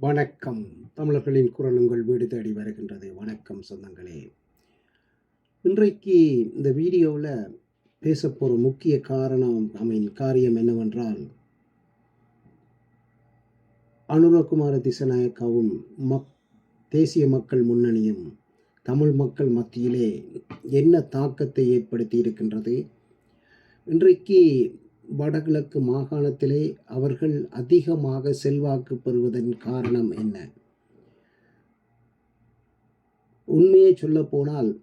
வணக்கம். தமிழர்களின் குரல் உங்கள் வீடு தேடி வருகின்றது. வணக்கம் சொந்தங்களே. இன்றைக்கு இந்த வீடியோவில் பேச போகிற முக்கிய காரணம் ஐ மீன் காரியம் என்னவென்றால் அனுரகுமார திசநாயக்காவும் மக் தேசிய மக்கள் முன்னணியும் தமிழ் மக்கள் மத்தியிலே என்ன தாக்கத்தை ஏற்படுத்தி இருக்கின்றது? இன்றைக்கு வடகிழக்கு மாகாணத்திலே அவர்கள் அதிகமாக செல்வாக்கு பெறுவதன் காரணம் என்ன? உண்மையை சொல்ல போனால்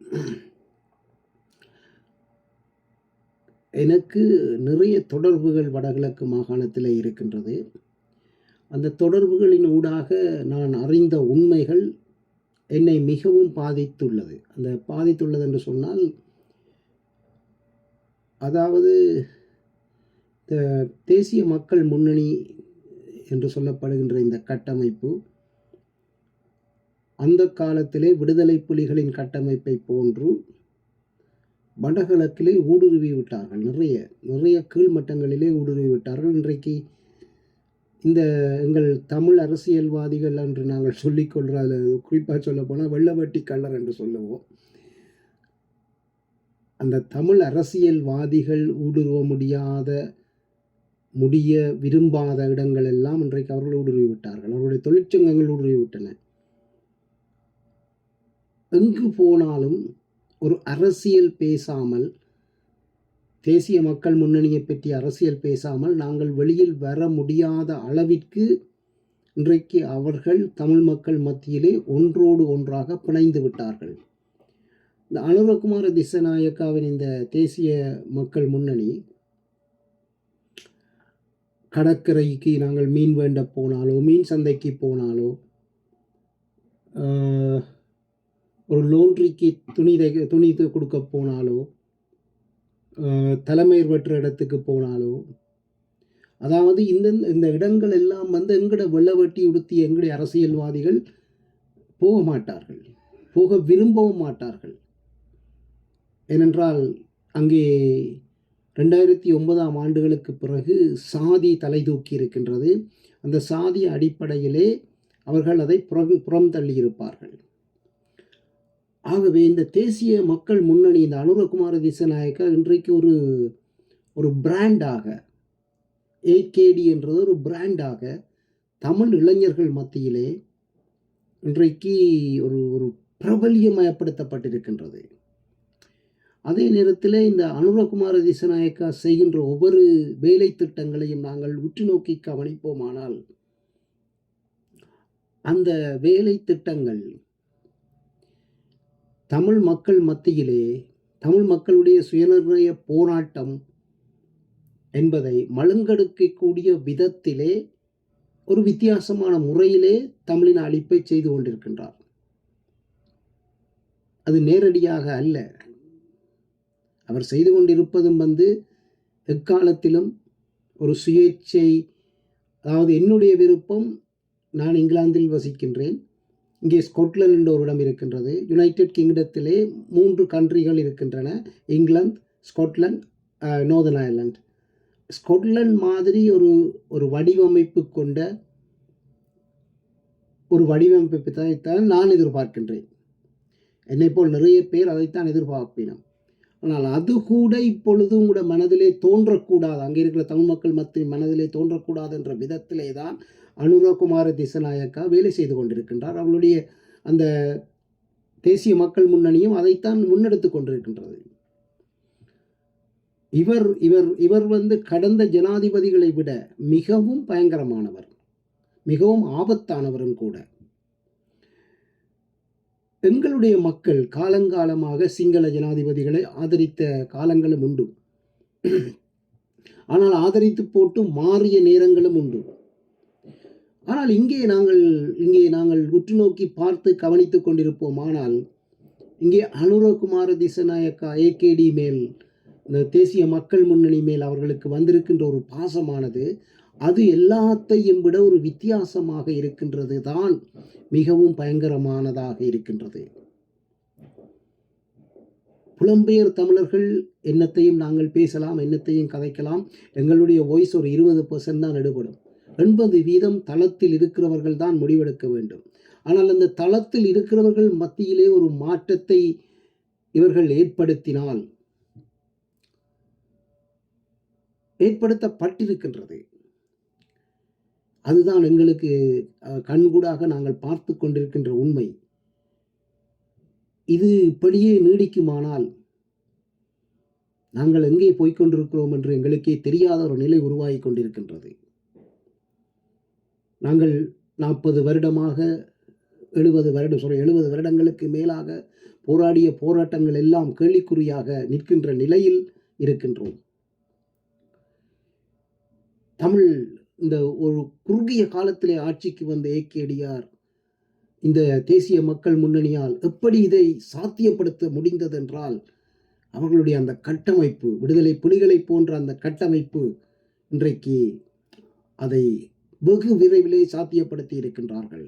எனக்கு நிறைய தொடர்புகள் வடகிழக்கு மாகாணத்தில் இருக்கின்றது. அந்த தொடர்புகளின் ஊடாக நான் அறிந்த உண்மைகள் என்னை மிகவும் பாதித்துள்ளது. அந்த பாதித்துள்ளது என்று சொன்னால் அதாவது தேசிய மக்கள் முன்னணி என்று சொல்லப்படுகின்ற இந்த கட்டமைப்பு அந்த காலத்திலே விடுதலை புலிகளின் கட்டமைப்பை போன்று வடகிழக்கிலே ஊடுருவி விட்டார்கள். நிறைய நிறைய கீழ்மட்டங்களிலே ஊடுருவி விட்டார்கள். இன்றைக்கு இந்த எங்கள் தமிழ் அரசியல்வாதிகள் என்று நாங்கள் சொல்லிக்கொள்கிற அதில் குறிப்பாக சொல்லப்போனால் வெள்ளவட்டி கல்லர் என்று சொல்லுவோம். அந்த தமிழ் அரசியல்வாதிகள் ஊடுருவ முடியாத முடிய விரும்பாத இடங்கள் எல்லாம் இன்றைக்கு அவர்கள் ஊடுருவி விட்டார்கள் அவருடைய தொழிற்சங்கங்கள் ஊடுருவி விட்டன எங்கு போனாலும் ஒரு அரசியல் பேசாமல் தேசிய மக்கள் முன்னணியை பற்றி அரசியல் பேசாமல் நாங்கள் வெளியில் வர முடியாத அளவிற்கு இன்றைக்கு அவர்கள் தமிழ் மக்கள் மத்தியிலே ஒன்றோடு ஒன்றாக பிணைந்து விட்டார்கள். இந்த அனுரகுமார திசநாயக்காவின் இந்த தேசிய மக்கள் முன்னணி கடற்கரைக்கு நாங்கள் மீன் வேண்ட போனாலோ மீன் சந்தைக்கு போனாலோ ஒரு லோன்ட்ரிக்கு துணி தை துணி கொடுக்க போனாலோ தலைமையர் பெற்ற இடத்துக்கு போனாலோ அதாவது இந்த இந்த இடங்கள் எல்லாம் வந்து எங்கட வெள்ளவெட்டி உடுத்தி எங்களுடைய அரசியல்வாதிகள் போக மாட்டார்கள் போக விரும்பவும் மாட்டார்கள். ஏனென்றால் அங்கே ரெண்டாயிரத்தி ஒன்பதாம் ஆண்டுகளுக்கு பிறகு சாதி தலை தூக்கி இருக்கின்றது. அந்த சாதி அடிப்படையிலே அவர்கள் அதை புறம் புறம் தள்ளியிருப்பார்கள் ஆகவே இந்த தேசிய மக்கள் முன்னணி இந்த அனுரகுமார திசநாயக்கா இன்றைக்கு ஒரு ஒரு பிராண்டாக ஏகேடி என்றது ஒரு பிராண்டாக தமிழ் இளைஞர்கள் மத்தியிலே இன்றைக்கு ஒரு ஒரு பிரபல்யமயப்படுத்தப்பட்டிருக்கின்றது. அதே நேரத்தில் இந்த அனுரகுமார திசநாயக்கா செய்கின்ற ஒவ்வொரு வேலை திட்டங்களையும் நாங்கள் உற்று நோக்கி கவனிப்போமானால் அந்த வேலை திட்டங்கள் தமிழ் மக்கள் மத்தியிலே தமிழ் மக்களுடைய சுயநிர்ணய போராட்டம் என்பதை மழுங்கெடுக்கக்கூடிய விதத்திலே ஒரு வித்தியாசமான முறையிலே தமிழின் அழிப்பை செய்து கொண்டிருக்கின்றார். அது நேரடியாக அல்ல. அவர் செய்து கொண்டிருப்பதும் வந்து எக்காலத்திலும் ஒரு சுயேட்சை அதாவது என்னுடைய விருப்பம் நான் இங்கிலாந்தில் வசிக்கின்றேன். இங்கே ஸ்கொட்லாந்து என்ற ஒரு இடம் இருக்கின்றது. யுனைடெட் கிங்டத்திலே மூன்று கண்ட்ரிகள் இருக்கின்றன. England Scotland northern Ireland Scotland மாதிரி ஒரு ஒரு வடிவமைப்பு கொண்ட ஒரு வடிவமைப்பை தான் நான் எதிர்பார்க்கின்றேன். என்னை போல் நிறைய பேர் அதைத்தான் எதிர்பார்ப்பினோம். ஆனால் அது கூட இப்பொழுது உங்களோட மனதிலே தோன்றக்கூடாது. அங்கே இருக்கிற தமிழ் மக்கள் மத்திய மனதிலே தோன்றக்கூடாது என்ற விதத்திலே தான் அனுரகுமார திசநாயக்கா வேலை செய்து கொண்டிருக்கின்றார். அவளுடைய அந்த தேசிய மக்கள் முன்னணியும் அதைத்தான் முன்னெடுத்து கொண்டிருக்கின்றது. இவர் இவர் இவர் வந்து கடந்த ஜனாதிபதிகளை விட மிகவும் பயங்கரமானவர். மிகவும் ஆபத்தானவரும் கூட. எங்களுடைய மக்கள் காலங்காலமாக சிங்கள ஜனாதிபதிகளை ஆதரித்த காலங்களும் உண்டு. ஆனால் ஆதரித்து போட்டு மாறிய நேரங்களும் உண்டு. ஆனால் இங்கே நாங்கள் இங்கே நாங்கள் உற்று நோக்கி பார்த்து கவனித்துக் கொண்டிருப்போம். ஆனால் இங்கே அனுரகுமார திசநாயக்கா ஏகேடி மேல் இந்த தேசிய மக்கள் முன்னணி மேல் அவர்களுக்கு வந்திருக்கின்ற ஒரு பாசமானது அது எல்லாத்தையும் விட ஒரு வித்தியாசமாக இருக்கின்றது தான் மிகவும் பயங்கரமானதாக இருக்கின்றது. புலம்பெயர் தமிழர்கள் என்னத்தையும் நாங்கள் பேசலாம் என்னத்தையும் கதைக்கலாம். எங்களுடைய வாய்ஸ் ஒரு இருபது பர்சன்ட் தான் எடுபடும். எண்பது வீதம் தளத்தில் இருக்கிறவர்கள் தான் முடிவெடுக்க வேண்டும். ஆனால் அந்த தளத்தில் இருக்கிறவர்கள் மத்தியிலே ஒரு மாற்றத்தை இவர்கள் ஏற்படுத்தினால் ஏற்படுத்தப்பட்டிருக்கின்றது. அதுதான் எங்களுக்கு கண்கூடாக நாங்கள் பார்த்து கொண்டிருக்கின்ற உண்மை. இது இப்படியே நீடிக்குமானால் நாங்கள் எங்கே போய்கொண்டிருக்கிறோம் என்று எங்களுக்கே தெரியாத ஒரு நிலை உருவாகி கொண்டிருக்கின்றது. நாங்கள் நாற்பது வருடமாக எழுபது வருடம் சொல்ல எழுபது வருடங்களுக்கு மேலாக போராடிய போராட்டங்கள் எல்லாம் கேள்விக்குறியாக நிற்கின்ற நிலையில் இருக்கின்றோம். தமிழ் இந்த ஒரு குறுகிய காலத்திலே ஆட்சிக்கு வந்த ஏகேடிஆர் இந்த தேசிய மக்கள் முன்னணியால் எப்படி இதை சாத்தியப்படுத்த முடிந்ததென்றால் அவர்களுடைய அந்த கட்டமைப்பு விடுதலை புலிகளை போன்ற அந்த கட்டமைப்பு இன்றைக்கு அதை வெகு விரைவிலே சாத்தியப்படுத்தி இருக்கின்றார்கள்.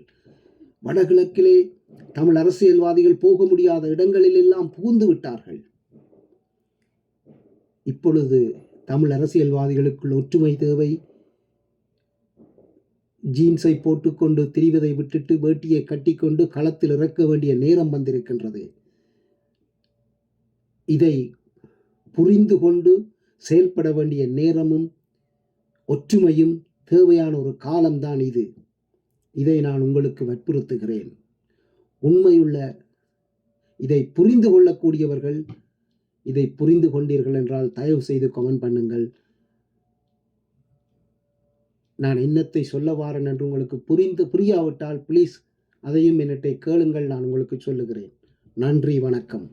வடகிழக்கிலே தமிழ் அரசியல்வாதிகள் போக முடியாத இடங்களில் எல்லாம் புகுந்து விட்டார்கள். இப்பொழுது தமிழ் அரசியல்வாதிகளுக்குள் ஒற்றுமை தேவை ஜீன்ஸை போட்டுக்கொண்டு திரிவதை விட்டுட்டு வேட்டியை கட்டிக்கொண்டு களத்தில் இறக்க வேண்டிய நேரம் வந்திருக்கின்றது. இதை புரிந்து கொண்டு செயல்பட வேண்டிய நேரமும் ஒற்றுமையும் தேவையான ஒரு காலம்தான் இது. இதை நான் உங்களுக்கு வற்புறுத்துகிறேன். உண்மையுள்ள இதை புரிந்து கொள்ளக்கூடியவர்கள் இதை புரிந்து கொண்டீர்கள் என்றால் தயவு செய்து கமெண்ட் பண்ணுங்கள். நான் என்னத்தை சொல்ல வாரேன் என்று உங்களுக்கு புரிந்து புரியாவிட்டால் ப்ளீஸ் அதையும் என்னட்டை கேளுங்கள் நான் உங்களுக்கு சொல்லுகிறேன். நன்றி வணக்கம்.